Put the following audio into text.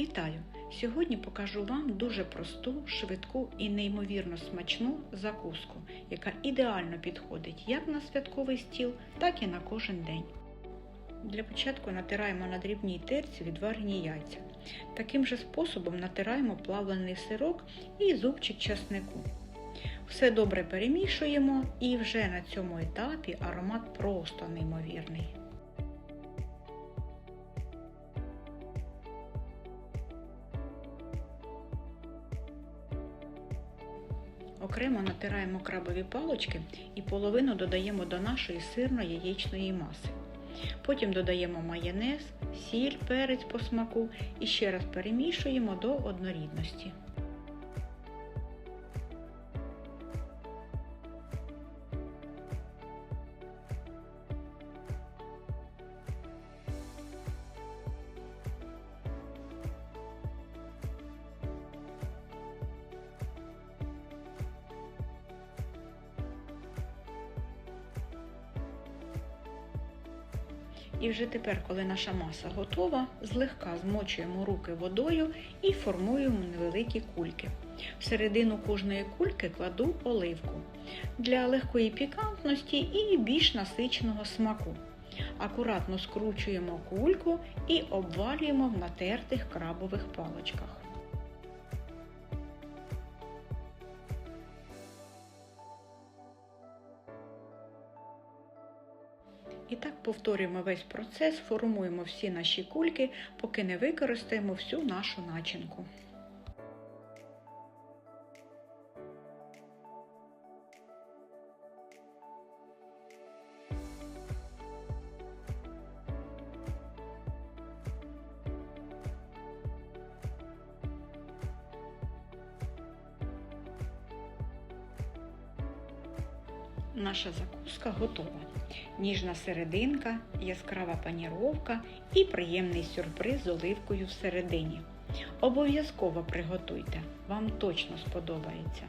Вітаю! Сьогодні покажу вам дуже просту, швидку і неймовірно смачну закуску, яка ідеально підходить як на святковий стіл, так і на кожен день. Для початку натираємо на дрібній терці відварені яйця. Таким же способом натираємо плавлений сирок і зубчик часнику. Все добре перемішуємо і вже на цьому етапі аромат просто неймовірний. Окремо натираємо крабові палочки і половину додаємо до нашої сирно-яєчної маси. Потім додаємо майонез, сіль, перець по смаку і ще раз перемішуємо до однорідності. І вже тепер, коли наша маса готова, злегка змочуємо руки водою і формуємо невеликі кульки. Всередину кожної кульки кладу оливку для легкої пікантності і більш насиченого смаку. Акуратно скручуємо кульку і обвалюємо в натертих крабових паличках. І так повторюємо весь процес, формуємо всі наші кульки, поки не використаємо всю нашу начинку. Наша закуска готова. Ніжна серединка, яскрава паніровка і приємний сюрприз з оливкою всередині. Обов'язково приготуйте, вам точно сподобається.